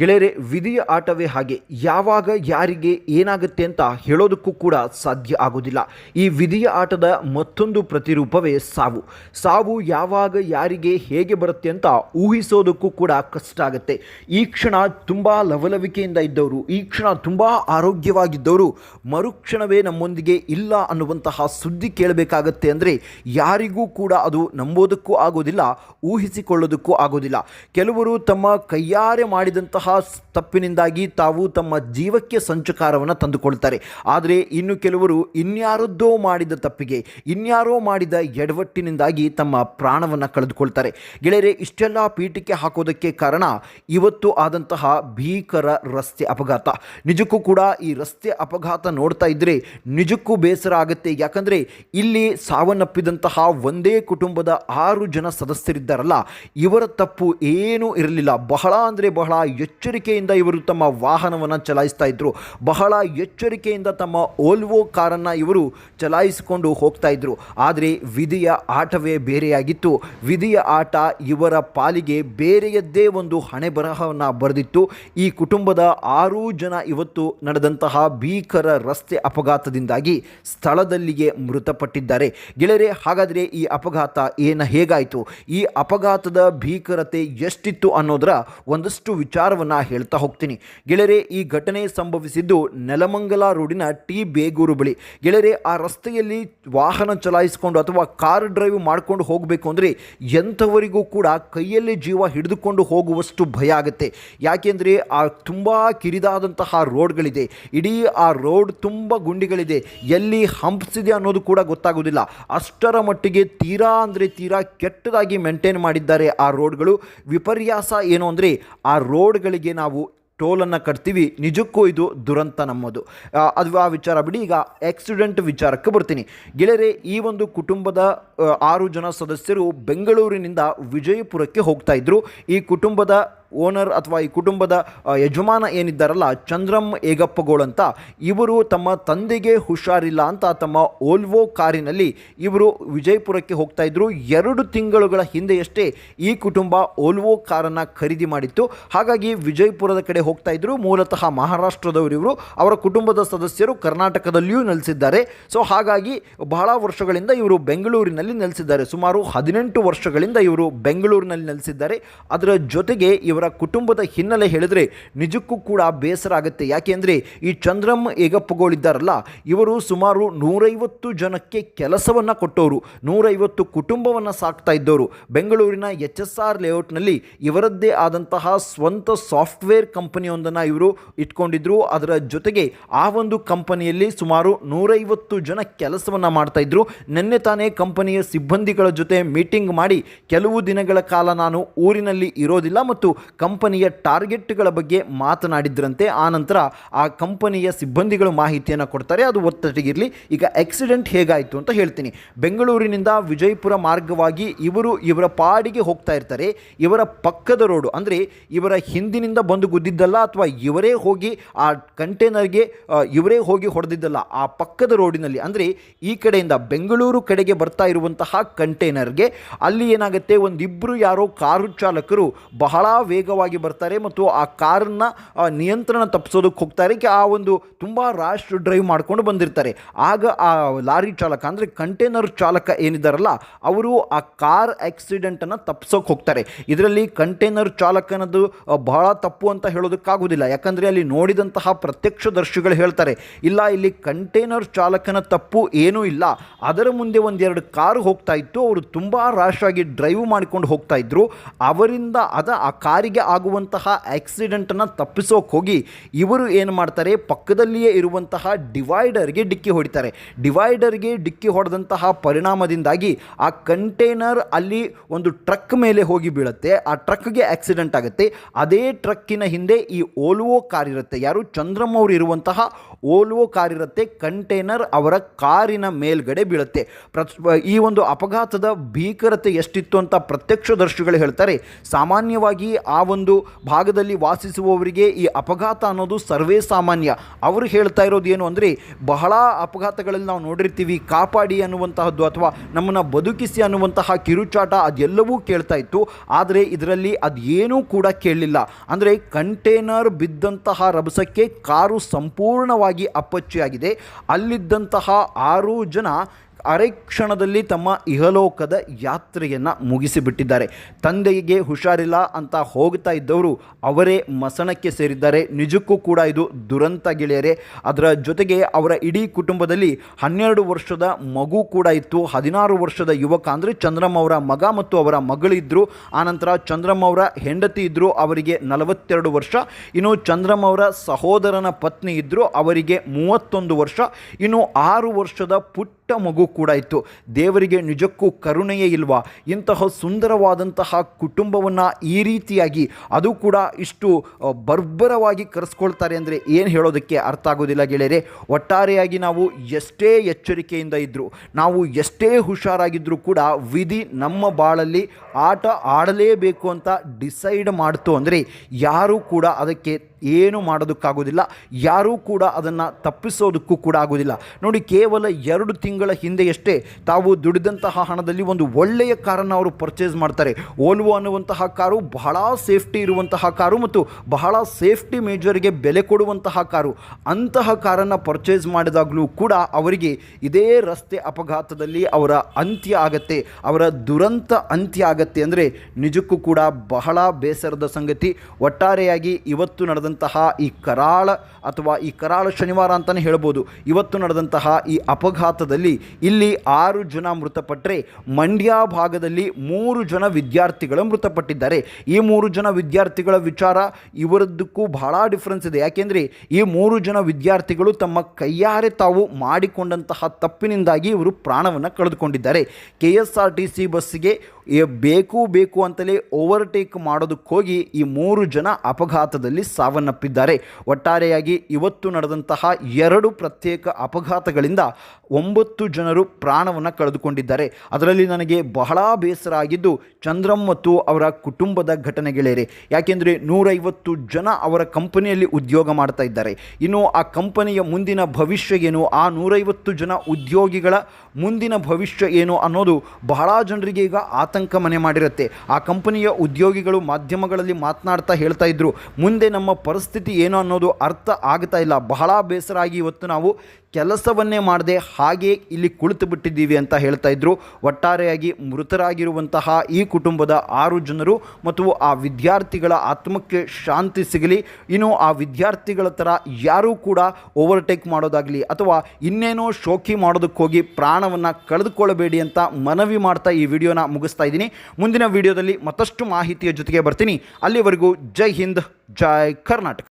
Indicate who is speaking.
Speaker 1: ಗೆಳೆಯರೆ, ವಿಧಿಯ ಆಟವೇ ಹಾಗೆ, ಯಾವಾಗ ಯಾರಿಗೆ ಏನಾಗುತ್ತೆ ಅಂತ ಹೇಳೋದಕ್ಕೂ ಕೂಡ ಸಾಧ್ಯ ಆಗೋದಿಲ್ಲ. ಈ ವಿಧಿಯ ಆಟದ ಮತ್ತೊಂದು ಪ್ರತಿರೂಪವೇ ಸಾವು. ಸಾವು ಯಾವಾಗ ಯಾರಿಗೆ ಹೇಗೆ ಬರುತ್ತೆ ಅಂತ ಊಹಿಸೋದಕ್ಕೂ ಕೂಡ ಕಷ್ಟ ಆಗುತ್ತೆ. ಈ ಕ್ಷಣ ತುಂಬ ಲವಲವಿಕೆಯಿಂದ ಇದ್ದವರು, ಈ ಕ್ಷಣ ತುಂಬ ಆರೋಗ್ಯವಾಗಿದ್ದವರು ಮರುಕ್ಷಣವೇ ನಮ್ಮೊಂದಿಗೆ ಇಲ್ಲ ಅನ್ನುವಂತಹ ಸುದ್ದಿ ಕೇಳಬೇಕಾಗತ್ತೆ ಅಂದರೆ, ಯಾರಿಗೂ ಕೂಡ ಅದು ನಂಬೋದಕ್ಕೂ ಆಗೋದಿಲ್ಲ, ಊಹಿಸಿಕೊಳ್ಳೋದಕ್ಕೂ ಆಗೋದಿಲ್ಲ. ಕೆಲವರು ತಮ್ಮ ಕೈಯಾರೆ ಮಾಡಿದಂತಹ ತಪ್ಪಿನಿಂದಾಗಿ ತಾವು ತಮ್ಮ ಜೀವಕ್ಕೆ ಸಂಚುಕಾರವನ್ನು ತಂದುಕೊಳ್ತಾರೆ. ಆದರೆ ಇನ್ನು ಕೆಲವರು ಇನ್ಯಾರದ್ದೋ ಮಾಡಿದ ತಪ್ಪಿಗೆ, ಇನ್ಯಾರೋ ಮಾಡಿದ ಎಡವಟ್ಟಿನಿಂದಾಗಿ ತಮ್ಮ ಪ್ರಾಣವನ್ನು ಕಳೆದುಕೊಳ್ತಾರೆ. ಗೆಳೆಯರೆ, ಇಷ್ಟೆಲ್ಲ ಪೀಠಕ್ಕೆ ಹಾಕೋದಕ್ಕೆ ಕಾರಣ ಇವತ್ತು ಆದಂತಹ ಭೀಕರ ರಸ್ತೆ ಅಪಘಾತ. ನಿಜಕ್ಕೂ ಕೂಡ ಈ ರಸ್ತೆ ಅಪಘಾತ ನೋಡ್ತಾ ಇದ್ದರೆ ನಿಜಕ್ಕೂ ಬೇಸರ ಆಗುತ್ತೆ. ಯಾಕಂದರೆ ಇಲ್ಲಿ ಸಾವನ್ನಪ್ಪಿದಂತಹ ಒಂದೇ ಕುಟುಂಬದ ಆರು ಜನ ಸದಸ್ಯರಿದ್ದಾರಲ್ಲ, ಇವರ ತಪ್ಪು ಏನೂ ಇರಲಿಲ್ಲ. ಬಹಳ ಅಂದರೆ ಬಹಳ ಎಚ್ಚರಿಕೆಯಿಂದ ಇವರು ತಮ್ಮ ವಾಹನವನ್ನು ಚಲಾಯಿಸ್ತಾ ಇದ್ರು. ಬಹಳ ಎಚ್ಚರಿಕೆಯಿಂದ ತಮ್ಮ ಓಲ್ವೋ ಕಾರನ್ನು ಇವರು ಚಲಾಯಿಸಿಕೊಂಡು ಹೋಗ್ತಾ ಇದ್ರು. ಆದರೆ ವಿಧಿಯ ಆಟವೇ ಬೇರೆಯಾಗಿತ್ತು. ವಿಧಿಯ ಆಟ ಇವರ ಪಾಲಿಗೆ ಬೇರೆಯದ್ದೇ ಒಂದು ಹಣೆ ಬರಹವನ್ನು ಬರೆದಿತ್ತು. ಈ ಕುಟುಂಬದ ಆರು ಜನ ಇವತ್ತು ನಡೆದಂತಹ ಭೀಕರ ರಸ್ತೆ ಅಪಘಾತದಿಂದಾಗಿ ಸ್ಥಳದಲ್ಲಿಯೇ ಮೃತಪಟ್ಟಿದ್ದಾರೆ. ಗೆಳೆಯರೆ, ಹಾಗಾದರೆ ಈ ಅಪಘಾತ ಏನು ಹೇಗಾಯಿತು? ಈ ಅಪಘಾತದ ಭೀಕರತೆ ಎಷ್ಟಿತ್ತು ಅನ್ನೋದರ ಒಂದಷ್ಟು ವಿಚಾರವನ್ನು ಹೇಳ್ತಾ ಹೋಗ್ತೀನಿ. ಗೆಳೆಯರೆ ಈ ಘಟನೆ ಸಂಭವಿಸಿದ್ದು ನೆಲಮಂಗಲ ರೋಡಿನ ಟಿ ಬೇಗೂರು ಬಳಿ. ಗೆಳೆಯರೆ ಆ ರಸ್ತೆಯಲ್ಲಿ ವಾಹನ ಚಲಾಯಿಸಿಕೊಂಡು ಅಥವಾ ಕಾರ್ ಡ್ರೈವ್ ಮಾಡ್ಕೊಂಡು ಹೋಗಬೇಕು ಅಂದರೆ ಎಂಥವರಿಗೂ ಕೂಡ ಕೈಯಲ್ಲಿ ಜೀವ ಹಿಡಿದುಕೊಂಡು ಹೋಗುವಷ್ಟು ಭಯ ಆಗುತ್ತೆ. ಯಾಕೆಂದರೆ ಆ ತುಂಬ ಕಿರಿದಾದಂತಹ ರೋಡ್ಗಳಿದೆ. ಇಡೀ ಆ ರೋಡ್ ತುಂಬ ಗುಂಡಿಗಳಿದೆ. ಎಲ್ಲಿ ಹಂಪ್ಸಿದೆ ಅನ್ನೋದು ಕೂಡ ಗೊತ್ತಾಗೋದಿಲ್ಲ. ಅಷ್ಟರ ಮಟ್ಟಿಗೆ ತೀರಾ ಅಂದರೆ ತೀರಾ ಕೆಟ್ಟದಾಗಿ ಮೇಂಟೈನ್ ಮಾಡಿದ್ದಾರೆ ಆ ರೋಡ್ಗಳು. ವಿಪರ್ಯಾಸ ಏನು ಅಂದರೆ ಆ ರೋಡ್ಗಳಿಗೆ ನಾವು ಟೋಲನ್ನು ಕಟ್ತೀವಿ. ನಿಜಕ್ಕೂ ಇದು ದುರಂತ ನಮ್ಮದು. ಅದು ಆ ವಿಚಾರ ಬಿಡಿ. ಈಗ ಆಕ್ಸಿಡೆಂಟ್ ವಿಚಾರಕ್ಕೆ ಬರ್ತೀನಿ. ಗೆಳೆಯರೆ, ಈ ಒಂದು ಕುಟುಂಬದ ಆರು ಜನ ಸದಸ್ಯರು ಬೆಂಗಳೂರಿನಿಂದ ವಿಜಯಪುರಕ್ಕೆ ಹೋಗ್ತಾ ಇದ್ದರು ಈ ಕುಟುಂಬದ ಓನರ್ ಅಥವಾ ಈ ಕುಟುಂಬದ ಯಜಮಾನ ಏನಿದ್ದಾರಲ್ಲ ಚಂದ್ರಂ ಏಗಪ್ಪಗೋಳ್ ಅಂತ, ಇವರು ತಮ್ಮ ತಂದೆಗೆ ಹುಷಾರಿಲ್ಲ ಅಂತ ತಮ್ಮ ಓಲ್ವೋ ಕಾರಿನಲ್ಲಿ ಇವರು ವಿಜಯಪುರಕ್ಕೆ ಹೋಗ್ತಾ ಇದ್ರು. ಎರಡು ತಿಂಗಳುಗಳ ಹಿಂದೆಯಷ್ಟೇ ಈ ಕುಟುಂಬ ಓಲ್ವೋ ಕಾರನ್ನು ಖರೀದಿ ಮಾಡಿತ್ತು. ಹಾಗಾಗಿ ವಿಜಯಪುರದ ಕಡೆ ಹೋಗ್ತಾ ಇದ್ರು. ಮೂಲತಃ ಮಹಾರಾಷ್ಟ್ರದವರು ಇವರು. ಅವರ ಕುಟುಂಬದ ಸದಸ್ಯರು ಕರ್ನಾಟಕದಲ್ಲಿಯೂ ನೆಲೆಸಿದ್ದಾರೆ. ಸೊ, ಹಾಗಾಗಿ ಬಹಳ ವರ್ಷಗಳಿಂದ ಇವರು ಬೆಂಗಳೂರಿನಲ್ಲಿ ನೆಲೆಸಿದ್ದಾರೆ. ಸುಮಾರು ಹದಿನೆಂಟು ವರ್ಷಗಳಿಂದ ಇವರು ಬೆಂಗಳೂರಿನಲ್ಲಿ ನೆಲೆಸಿದ್ದಾರೆ. ಅದರ ಜೊತೆಗೆ ಇವರ ಕುಟುಂಬದ ಹಿನ್ನೆಲೆ ಹೇಳಿದರೆ ನಿಜಕ್ಕೂ ಕೂಡ ಬೇಸರ ಆಗುತ್ತೆ. ಯಾಕೆಂದರೆ ಈ ಚಂದ್ರಮ್ಮ ಏಗಪ್ಪಗೋಳಿದ್ದಾರಲ್ಲ, ಇವರು ಸುಮಾರು ನೂರೈವತ್ತು ಜನಕ್ಕೆ ಕೆಲಸವನ್ನು ಕೊಟ್ಟವರು, ನೂರೈವತ್ತು ಕುಟುಂಬವನ್ನು ಸಾಕ್ತಾ ಇದ್ದವರು. ಬೆಂಗಳೂರಿನ ಎಚ್ ಎಸ್ ಆರ್ ಲೇಔಟ್ನಲ್ಲಿ ಇವರದ್ದೇ ಆದಂತಹ ಸ್ವಂತ ಸಾಫ್ಟ್ವೇರ್ ಕಂಪನಿಯೊಂದನ್ನು ಇವರು ಇಟ್ಕೊಂಡಿದ್ರು. ಅದರ ಜೊತೆಗೆ ಆ ಒಂದು ಕಂಪನಿಯಲ್ಲಿ ಸುಮಾರು ನೂರೈವತ್ತು ಜನ ಕೆಲಸವನ್ನು ಮಾಡ್ತಾ ಇದ್ರು. ನಿನ್ನೆ ತಾನೇ ಕಂಪನಿಯ ಸಿಬ್ಬಂದಿಗಳ ಜೊತೆ ಮೀಟಿಂಗ್ ಮಾಡಿ, ಕೆಲವು ದಿನಗಳ ಕಾಲ ನಾನು ಊರಿನಲ್ಲಿ ಇರೋದಿಲ್ಲ ಮತ್ತು ಕಂಪನಿಯ ಟಾರ್ಗೆಟ್ಗಳ ಬಗ್ಗೆ ಮಾತನಾಡಿದ್ರಂತೆ. ಆನಂತರ ಆ ಕಂಪನಿಯ ಸಿಬ್ಬಂದಿಗಳು ಮಾಹಿತಿಯನ್ನು ಕೊಡ್ತಾರೆ. ಅದು ಒತ್ತಟಿಗಿರಲಿ ಈಗ ಆಕ್ಸಿಡೆಂಟ್ ಹೇಗಾಯಿತು ಅಂತ ಹೇಳ್ತೀನಿ. ಬೆಂಗಳೂರಿನಿಂದ ವಿಜಯಪುರ ಮಾರ್ಗವಾಗಿ ಇವರು ಇವರ ಪಾಡಿಗೆ ಹೋಗ್ತಾ ಇರ್ತಾರೆ. ಇವರ ಪಕ್ಕದ ರೋಡು, ಅಂದರೆ ಇವರ ಹಿಂದಿನಿಂದ ಬಂದು ಗುದ್ದಿದ್ದಲ್ಲ ಅಥವಾ ಇವರೇ ಹೋಗಿ ಆ ಕಂಟೈನರ್ಗೆ ಇವರೇ ಹೋಗಿ ಹೊಡೆದಿದ್ದಲ್ಲ, ಆ ಪಕ್ಕದ ರೋಡಿನಲ್ಲಿ, ಅಂದರೆ ಈ ಕಡೆಯಿಂದ ಬೆಂಗಳೂರು ಕಡೆಗೆ ಬರ್ತಾ ಇರುವಂತಹ ಕಂಟೈನರ್ಗೆ ಅಲ್ಲಿ ಏನಾಗುತ್ತೆ? ಒಂದಿಬ್ಬರು ಯಾರೋ ಕಾರು ಚಾಲಕರು ಬಹಳ ವೇಗವಾಗಿ ಬರ್ತಾರೆ ಮತ್ತು ಆ ಕಾರನ್ನ ನಿಯಂತ್ರಣ ತಪ್ಪಿಸೋದಕ್ಕೆ ಹೋಗ್ತಾರೆ. ಆ ಒಂದು ತುಂಬ ರಾಶ್ ಡ್ರೈವ್ ಮಾಡ್ಕೊಂಡು ಬಂದಿರ್ತಾರೆ. ಆಗ ಆ ಲಾರಿ ಚಾಲಕ, ಅಂದರೆ ಕಂಟೈನರ್ ಚಾಲಕ ಏನಿದ್ದಾರಲ್ಲ ಅವರು ಆ ಕಾರ್ ಆಕ್ಸಿಡೆಂಟನ್ನು ತಪ್ಪಿಸೋಕೆ ಹೋಗ್ತಾರೆ. ಇದರಲ್ಲಿ ಕಂಟೈನರ್ ಚಾಲಕನದು ಬಹಳ ತಪ್ಪು ಅಂತ ಹೇಳೋದಕ್ಕಾಗೋದಿಲ್ಲ ಯಾಕಂದರೆ ಅಲ್ಲಿ ನೋಡಿದಂತಹ ಪ್ರತ್ಯಕ್ಷದರ್ಶಿಗಳು ಹೇಳ್ತಾರೆ, ಇಲ್ಲ, ಇಲ್ಲಿ ಕಂಟೈನರ್ ಚಾಲಕನ ತಪ್ಪು ಏನೂ ಇಲ್ಲ. ಅದರ ಮುಂದೆ ಒಂದೆರಡು ಕಾರು ಹೋಗ್ತಾ ಇತ್ತು. ಅವರು ತುಂಬ ರಾಶ್ ಆಗಿ ಡ್ರೈವ್ ಮಾಡಿಕೊಂಡು ಹೋಗ್ತಾ ಇದ್ರು. ಅವರಿಂದ ಅದ ಆ ಕಾರಿಗೆ ಆಗುವಂತಹ ಆಕ್ಸಿಡೆಂಟನ್ನು ತಪ್ಪಿಸೋಕೆ ಹೋಗಿ ಇವರು ಏನು ಮಾಡ್ತಾರೆ? ಪಕ್ಕದಲ್ಲಿಯೇ ಇರುವಂತಹ ಡಿವೈಡರ್ಗೆ ಡಿಕ್ಕಿ ಹೊಡಿತಾರೆ. ಡಿವೈಡರ್ಗೆ ಡಿಕ್ಕಿ ಹೊಡೆದಂತಹ ಪರಿಣಾಮದಿಂದಾಗಿ ಆ ಕಂಟೈನರ್ ಅಲ್ಲಿ ಒಂದು ಟ್ರಕ್ ಮೇಲೆ ಹೋಗಿ ಬೀಳುತ್ತೆ. ಆ ಟ್ರಕ್ಗೆ ಆಕ್ಸಿಡೆಂಟ್ ಆಗುತ್ತೆ. ಅದೇ ಟ್ರಕ್ಕಿನ ಹಿಂದೆ ಈ ಓಲ್ವೋ ಕಾರ್ ಇರುತ್ತೆ ಯಾರು? ಚಂದ್ರಮ್ಮ ಅವರು ಇರುವಂತಹ ಓಲ್ವೋ ಕಾರ್ ಇರುತ್ತೆ ಕಂಟೈನರ್ ಅವರ ಕಾರಿನ ಮೇಲ್ಗಡೆ ಬೀಳುತ್ತೆ. ಈ ಒಂದು ಅಪಘಾತದ ಭೀಕರತೆ ಎಷ್ಟಿತ್ತು ಅಂತ ಪ್ರತ್ಯಕ್ಷದರ್ಶಿಗಳು ಹೇಳ್ತಾರೆ. ಸಾಮಾನ್ಯವಾಗಿ ಒಂದು ಭಾಗದಲ್ಲಿ ವಾಸಿಸುವವರಿಗೆ ಈ ಅಪಘಾತ ಅನ್ನೋದು ಸರ್ವೇ ಸಾಮಾನ್ಯ. ಅವರು ಹೇಳ್ತಾ ಇರೋದು ಏನು ಅಂದರೆ, ಬಹಳ ಅಪಘಾತಗಳಲ್ಲಿ ನಾವು ನೋಡಿರ್ತೀವಿ, ಕಾಪಾಡಿ ಅನ್ನುವಂತಹದ್ದು ಅಥವಾ ನಮ್ಮನ್ನು ಬದುಕಿಸಿ ಅನ್ನುವಂತಹ ಕಿರುಚಾಟ ಅದೆಲ್ಲವೂ ಕೇಳ್ತಾ ಇತ್ತು. ಆದರೆ ಇದರಲ್ಲಿ ಅದೇನೂ ಕೂಡ ಕೇಳಲಿಲ್ಲ. ಅಂದರೆ ಕಂಟೈನರ್ ಬಿದ್ದಂತಹ ರಭಸಕ್ಕೆ ಕಾರು ಸಂಪೂರ್ಣವಾಗಿ ಅಪ್ಪಚ್ಚಿಯಾಗಿದೆ ಅಲ್ಲಿದ್ದಂತಹ ಆರು ಜನ ಅರೆ ಕ್ಷಣದಲ್ಲಿ ತಮ್ಮ ಇಹಲೋಕದ ಯಾತ್ರೆಯನ್ನು ಮುಗಿಸಿಬಿಟ್ಟಿದ್ದಾರೆ. ತಂದೆಗೆ ಹುಷಾರಿಲ್ಲ ಅಂತ ಹೋಗ್ತಾ ಇದ್ದವರು ಅವರೇ ಮಸಣಕ್ಕೆ ಸೇರಿದ್ದಾರೆ. ನಿಜಕ್ಕೂ ಕೂಡ ಇದು ದುರಂತ ಗೆಳೆಯರೆ. ಅದರ ಜೊತೆಗೆ ಅವರ ಇಡೀ ಕುಟುಂಬದಲ್ಲಿ ಹನ್ನೆರಡು ವರ್ಷದ ಮಗು ಕೂಡ ಇತ್ತು. ಹದಿನಾರು ವರ್ಷದ ಯುವಕ ಅಂದರೆ ಚಂದ್ರಮ್ಮ ಅವರ ಮಗ ಮತ್ತು ಅವರ ಮಗಳಿದ್ದರು ಆನಂತರ ಚಂದ್ರಮ್ಮ ಅವರ ಹೆಂಡತಿ ಇದ್ದರು ಅವರಿಗೆ ನಲವತ್ತೆರಡು ವರ್ಷ. ಇನ್ನು ಚಂದ್ರಮ್ಮ ಅವರ ಸಹೋದರನ ಪತ್ನಿ ಇದ್ದರು ಅವರಿಗೆ ಮೂವತ್ತೊಂದು ವರ್ಷ. ಇನ್ನು ಆರು ವರ್ಷದ ಪುಟ್ಟ ಮಗು ಕೂಡ ಇತ್ತು. ದೇವರಿಗೆ ನಿಜಕ್ಕೂ ಕರುಣೆಯೇ ಇಲ್ವಾ? ಇಂತಹ ಸುಂದರವಾದಂತಹ ಕುಟುಂಬವನ್ನು ಈ ರೀತಿಯಾಗಿ ಅದು ಕೂಡ ಇಷ್ಟು ಬರ್ಬರವಾಗಿ ಕರೆಸ್ಕೊಳ್ತಾರೆ ಅಂದರೆ ಏನು ಹೇಳೋದಕ್ಕೆ ಅರ್ಥ ಆಗೋದಿಲ್ಲ ಗೆಳೆಯರೆ. ಒಟ್ಟಾರೆಯಾಗಿ ನಾವು ಎಷ್ಟೇ ಎಚ್ಚರಿಕೆಯಿಂದ ಇದ್ದರೂ ನಾವು ಎಷ್ಟೇ ಹುಷಾರಾಗಿದ್ದರೂ ಕೂಡ ವಿಧಿ ನಮ್ಮ ಬಾಳಲ್ಲಿ ಆಟ ಆಡಲೇಬೇಕು ಅಂತ ಡಿಸೈಡ್ ಮಾಡ್ತು ಅಂದರೆ ಯಾರೂ ಕೂಡ ಅದಕ್ಕೆ ಏನು ಮಾಡೋದಕ್ಕಾಗೋದಿಲ್ಲ. ಯಾರೂ ಕೂಡ ಅದನ್ನು ತಪ್ಪಿಸೋದಕ್ಕೂ ಕೂಡ ಆಗೋದಿಲ್ಲ. ನೋಡಿ, ಕೇವಲ ಎರಡು ತಿಂಗಳ ಹಿಂದೆಯಷ್ಟೇ ತಾವು ದುಡಿದಂತಹ ಹಣದಲ್ಲಿ ಒಂದು ಒಳ್ಳೆಯ ಕಾರನ್ನು ಅವರು ಪರ್ಚೇಸ್ ಮಾಡ್ತಾರೆ. ಓಲ್ವೋ ಅನ್ನುವಂತಹ ಕಾರು ಬಹಳ ಸೇಫ್ಟಿ ಇರುವಂತಹ ಕಾರು ಮತ್ತು ಬಹಳ ಸೇಫ್ಟಿ ಮೇಜರ್ಗೆ ಬೆಲೆ ಕೊಡುವಂತಹ ಕಾರು. ಅಂತಹ ಕಾರನ್ನು ಪರ್ಚೇಸ್ ಮಾಡಿದಾಗಲೂ ಕೂಡ ಅವರಿಗೆ ಇದೇ ರಸ್ತೆ ಅಪಘಾತದಲ್ಲಿ ಅವರ ಅಂತ್ಯ ಆಗತ್ತೆ, ಅವರ ದುರಂತ ಅಂತ್ಯ ಆಗತ್ತೆ. ಅಂದರೆ ನಿಜಕ್ಕೂ ಕೂಡ ಬಹಳ ಬೇಸರದ ಸಂಗತಿ. ಒಟ್ಟಾರೆಯಾಗಿ ಇವತ್ತು ನಡೆದಂತಹ ಈ ಕರಾಳ ಅಥವಾ ಈ ಕರಾಳ ಶನಿವಾರ ಅಂತಲೇ ಹೇಳ್ಬೋದು. ಇವತ್ತು ನಡೆದಂತಹ ಈ ಅಪಘಾತದಲ್ಲಿ ಇಲ್ಲಿ ಆರು ಜನ ಮೃತಪಟ್ಟರೆ ಮಂಡ್ಯ ಭಾಗದಲ್ಲಿ ಮೂರು ಜನ ವಿದ್ಯಾರ್ಥಿಗಳು ಮೃತಪಟ್ಟಿದ್ದಾರೆ. ಈ ಮೂರು ಜನ ವಿದ್ಯಾರ್ಥಿಗಳ ವಿಚಾರ ಇವರದ್ದಕ್ಕೂ ಬಹಳ ಡಿಫ್ರೆನ್ಸ್ ಇದೆ. ಯಾಕೆಂದರೆ ಈ ಮೂರು ಜನ ವಿದ್ಯಾರ್ಥಿಗಳು ತಮ್ಮ ಕೈಯಾರೆ ತಾವು ಮಾಡಿಕೊಂಡಂತಹ ತಪ್ಪಿನಿಂದಾಗಿ ಇವರು ಪ್ರಾಣವನ್ನು ಕಳೆದುಕೊಂಡಿದ್ದಾರೆ. K S R T C ಬಸ್ಸಿಗೆ ಬೇಕು ಬೇಕು ಅಂತಲೇ ಓವರ್ಟೇಕ್ ಮಾಡೋದಕ್ಕೋಗಿ ಈ ಮೂರು ಜನ ಅಪಘಾತದಲ್ಲಿ ಸಾವನ್ನಪ್ಪಿದ್ದಾರೆ. ಒಟ್ಟಾರೆಯಾಗಿ ಇವತ್ತು ನಡೆದಂತಹ ಎರಡು ಪ್ರತ್ಯೇಕ ಅಪಘಾತಗಳಿಂದ ಒಂಬತ್ತು ಜನರು ಪ್ರಾಣವನ್ನು ಕಳೆದುಕೊಂಡಿದ್ದಾರೆ. ಅದರಲ್ಲಿ ನನಗೆ ಬಹಳ ಬೇಸರ ಆಗಿದ್ದು ಚಂದ್ರಂ ಮತ್ತು ಅವರ ಕುಟುಂಬದ ಘಟನೆಗಳೇರೆ. ಯಾಕೆಂದರೆ ನೂರೈವತ್ತು ಜನ ಅವರ ಕಂಪನಿಯಲ್ಲಿ ಉದ್ಯೋಗ ಮಾಡ್ತಾ ಇದ್ದಾರೆ. ಇನ್ನು ಆ ಕಂಪನಿಯ ಮುಂದಿನ ಭವಿಷ್ಯ ಏನು? ಆ ನೂರೈವತ್ತು ಜನ ಉದ್ಯೋಗಿಗಳ ಮುಂದಿನ ಭವಿಷ್ಯ ಏನು ಅನ್ನೋದು ಬಹಳ ಜನರಿಗೆ ಈಗ ಆತಂಕ ಮನೆ ಮಾಡಿರುತ್ತೆ. ಆ ಕಂಪನಿಯ ಉದ್ಯೋಗಿಗಳು ಮಾಧ್ಯಮಗಳಲ್ಲಿ ಮಾತನಾಡ್ತಾ ಹೇಳ್ತಾ ಇದ್ರು. ಮುಂದೆ ನಮ್ಮ ಪರಿಸ್ಥಿತಿ ಏನು ಅನ್ನೋದು ಅರ್ಥ ಆಗ್ತಾ ಇಲ್ಲ. ಬಹಳ ಬೇಸರ ಆಗಿ ಇವತ್ತು ನಾವು ಕೆಲಸವನ್ನೇ ಮಾಡದೆ ಹಾಗೆ ಇಲ್ಲಿ ಕುಳಿತು ಬಿಟ್ಟಿದ್ದೀವಿ ಅಂತ ಹೇಳ್ತಾ ಇದ್ರು. ಒಟ್ಟಾರೆಯಾಗಿ ಮೃತರಾಗಿರುವಂತಹ ಈ ಕುಟುಂಬದ ಆರು ಜನರು ಮತ್ತು ಆ ವಿದ್ಯಾರ್ಥಿಗಳ ಆತ್ಮಕ್ಕೆ ಶಾಂತಿ ಸಿಗಲಿ. ಇನ್ನು ಆ ವಿದ್ಯಾರ್ಥಿಗಳ ಥರ ಯಾರೂ ಕೂಡ ಓವರ್ಟೇಕ್ ಮಾಡೋದಾಗಲಿ ಅಥವಾ ಇನ್ನೇನೋ ಶೋಕಿ ಮಾಡೋದಕ್ಕೆ ಹೋಗಿ ಪ್ರಾಣವನ್ನು ಕಳೆದುಕೊಳ್ಳಬೇಡಿ ಅಂತ ಮನವಿ ಮಾಡ್ತಾ ಈ ವಿಡಿಯೋನ ಮುಗಿಸ್ತಾ ಇದ್ದೀನಿ. ಮುಂದಿನ ವಿಡಿಯೋದಲ್ಲಿ ಮತ್ತಷ್ಟು ಮಾಹಿತಿಯ ಜೊತೆಗೆ ಬರ್ತೀನಿ. ಅಲ್ಲಿವರೆಗೂ ಜೈ ಹಿಂದ್, ಜೈ ಕರ್ನಾಟಕ.